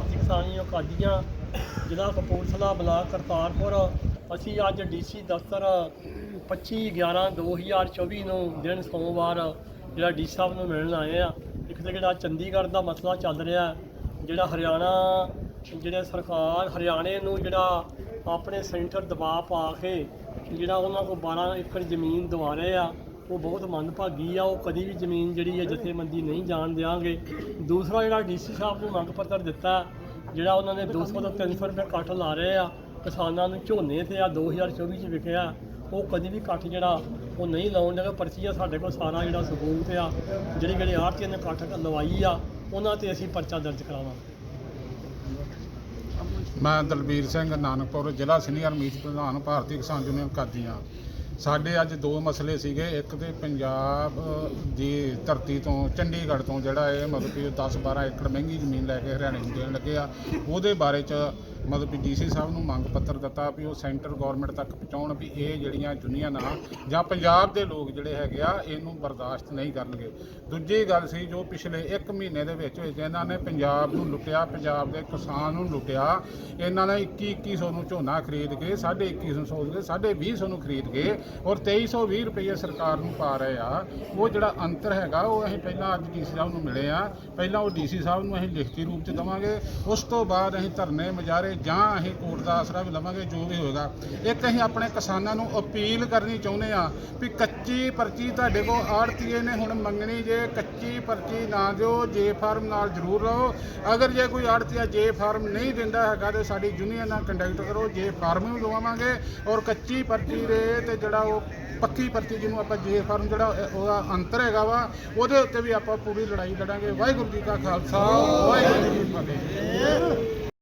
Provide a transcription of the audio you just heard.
ਭਾਰਤੀ ਕਿਸਾਨੀ ਅਕਾਦੀਆਂ ਜ਼ਿਲ੍ਹਾ ਕਪੂਰਥਲਾ ਬਲਾਕ ਕਰਤਾਰਪੁਰ। ਅਸੀਂ ਅੱਜ ਡੀਸੀ ਦਫ਼ਤਰ 25 11 2024 ਨੂੰ ਦਿਨ ਸੋਮਵਾਰ ਜਿਹੜਾ ਡੀ ਸਾਹਿਬ ਨੂੰ ਮਿਲਣ ਆਏ ਆ। ਇੱਕ ਤਾਂ ਜਿਹੜਾ ਚੰਡੀਗੜ੍ਹ ਦਾ ਮਸਲਾ ਚੱਲ ਰਿਹਾ, ਜਿਹੜਾ ਹਰਿਆਣਾ, ਜਿਹੜਾ ਸਰਕਾਰ ਹਰਿਆਣੇ ਨੂੰ ਜਿਹੜਾ ਆਪਣੇ ਸੈਂਟਰ ਦਬਾਅ ਪਾ ਕੇ ਜਿਹੜਾ ਉਹਨਾਂ ਕੋਲ 12 ਏਕੜ ਜ਼ਮੀਨ ਦਵਾ ਰਹੇ ਆ ਉਹ ਬਹੁਤ ਮੰਦਭਾਗੀ ਆ, ਉਹ ਕਦੀ ਵੀ ਜ਼ਮੀਨ ਜਿਹੜੀ ਹੈ ਜਥੇਬੰਦੀ ਨਹੀਂ ਜਾਣ ਦਿਆਂਗੇ। ਦੂਸਰਾ ਜਿਹੜਾ ਡੀਸੀ ਸਾਹਿਬ ਨੂੰ ਮੰਗ ਪੱਤਰ ਦਿੱਤਾ, ਜਿਹੜਾ ਉਹਨਾਂ ਨੇ 200 ਤੋਂ 300 ਰੁਪਏ ਕੱਟ ਲਾ ਰਹੇ ਆ, ਕਿਸਾਨਾਂ ਨੂੰ ਝੋਨੇ ਤੇ ਆ 2024 ਚ ਵਿਕਿਆ, ਉਹ ਕਦੀ ਵੀ ਕੱਟ ਜਿਹੜਾ ਉਹ ਨਹੀਂ ਲਾਉਣ ਦੇਗਾ ਪਰਚੀ ਆ ਸਾਡੇ ਕੋਲ ਸਾਰਾ ਜਿਹੜਾ ਸਬੂਤ ਆ, ਜਿਹੜੀ ਜਿਹੜੀ ਆਰਤੀ ਨੇ ਕੱਟ ਲਵਾਈ ਆ, ਉਹਨਾਂ ਤੇ ਅਸੀਂ ਪਰਚਾ ਦਰਜ ਕਰਾਵਾਂਗੇ। ਮੈਂ ਦਲਬੀਰ ਸਿੰਘ ਨਾਨਕਪੁਰ ਜ਼ਿਲ੍ਹਾ ਸੀਨੀਅਰ ਮੀਤ ਪ੍ਰਧਾਨ, ਭਾਰਤੀ ਕਿਸਾਨ ਯੂਨੀਅਨ ਕਾਦੀਆਂ ਸਾਡੇ ਅੱਜ ਦੋ ਮਸਲੇ ਸੀਗੇ, ਇੱਕ ਤੇ ਪੰਜਾਬ ਦੀ ਧਰਤੀ ਤੋਂ, ਚੰਡੀਗੜ੍ਹ ਤੋਂ ਜਿਹੜਾ ਇਹ ਮਤਲਬ ਕਿ 10 12 ਏਕੜ ਮਹਿੰਗੀ ਜ਼ਮੀਨ ਲੈ ਕੇ ਹਰਿਆਣੇ ਨੂੰ ਦੇਣ ਲੱਗੇ ਆ, ਉਹਦੇ ਬਾਰੇ ਚ ਮਤਲਬ ਕਿ ਡੀਸੀ ਸਾਹਿਬ ਨੂੰ ਮੰਗ ਪੱਤਰ ਦਿੱਤਾ ਵੀ ਉਹ ਸੈਂਟਰ ਗਵਰਨਮੈਂਟ ਤੱਕ ਪਹੁੰਚਾਉਣ ਵੀ ਇਹ ਜਿਹੜੀਆਂ ਯੂਨੀਅਨ ਆ ਜਾਂ ਪੰਜਾਬ ਦੇ ਲੋਕ ਜਿਹੜੇ ਹੈਗੇ ਆ, ਇਹਨੂੰ ਬਰਦਾਸ਼ਤ ਨਹੀਂ ਕਰਨਗੇ। ਦੂਜੀ ਗੱਲ ਸੀ ਜੋ ਪਿਛਲੇ 1 ਮਹੀਨੇ ਦੇ ਵਿੱਚ ਵਿੱਚ ਇਹਨਾਂ ਨੇ ਪੰਜਾਬ ਨੂੰ ਲੁੱਟਿਆ, ਪੰਜਾਬ ਦੇ ਕਿਸਾਨ ਨੂੰ ਲੁੱਟਿਆ, ਇਹਨਾਂ ਨੇ 21 2100 ਨੂੰ ਝੋਨਾ ਖਰੀਦ ਕੇ 2150 ਸੋਚ ਕੇ 2020 ਨੂੰ ਖਰੀਦ ਕੇ ਔਰ 2320 ਰੁਪਏ ਸਰਕਾਰ ਨੂੰ ਪਾ ਰਹੇ ਆ। ਉਹ ਜਿਹੜਾ ਅੰਤਰ ਹੈਗਾ, ਉਹ ਅਸੀਂ ਪਹਿਲਾਂ ਅੱਜ ਡੀਸੀ ਸਾਹਿਬ ਨੂੰ ਮਿਲੇ ਆ। ਪਹਿਲਾਂ ਉਹ ਡੀਸੀ ਸਾਹਿਬ ਨੂੰ ਅਸੀਂ ਲਿਖਤੀ ਰੂਪ ਚ ਦਵਾਂਗੇ। ਉਸ ਤੋਂ ਬਾਅਦ ਅਸੀਂ ਧਰਨੇ ਮੁਜ਼ਾਹਰੇ ਜਾਂ ਅਸੀਂ ਕੋਰਟ ਦਾ ਆਸਰਾ ਵੀ ਲਵਾਂਗੇ, ਜੋ ਵੀ ਹੋਏਗਾ। ਇੱਕ ਅਸੀਂ ਆਪਣੇ ਕਿਸਾਨਾਂ ਨੂੰ ਅਪੀਲ ਕਰਨੀ ਚਾਹੁੰਦੇ ਆ ਵੀ ਕੱਚੀ ਪਰਚੀ ਤੁਹਾਡੇ ਕੋਲ ਆੜਤੀਏ ਨੇ, ਹੁਣ ਮੰਗਣੀ ਜੇ, ਕੱਚੀ ਪਰਚੀ ਨਾ ਦਿਓ, ਜੇ ਫਾਰਮ ਨਾਲ ਜ਼ਰੂਰ ਰਹੋ ਅਗਰ ਜੇ ਕੋਈ ਆੜਤੀਆ ਜੇ ਫਾਰਮ ਨਹੀਂ ਦਿੰਦਾ ਹੈਗਾ ਤੇ ਸਾਡੀ ਯੂਨੀਅਨ ਨਾਲ ਕੰਟੈਕਟ ਕਰੋ, ਜੇ ਫਾਰਮ ਵੀ ਲਵਾਵਾਂਗੇ ਔਰ ਕੱਚੀ ਪਰਚੀ ਦੇ ਤੇ ਜਿਹੜਾ ਉਹ ਪੱਕੀ ਪਰਚੀ ਜਿਹਨੂੰ ਆਪਾਂ ਜੇ ਫਾਰਮ ਜਿਹੜਾ ਉਹਦਾ ਅੰਤਰ ਹੈਗਾ ਵਾ, ਉਹਦੇ ਉੱਤੇ ਵੀ ਆਪਾਂ ਪੂਰੀ ਲੜਾਈ ਲੜਾਂਗੇ। ਵਾਹਿਗੁਰੂ ਜੀ ਕਾ ਖਾਲਸਾ, ਵਾਹਿਗੁਰੂ ਜੀ ਕੀ ਫਤਿਹ।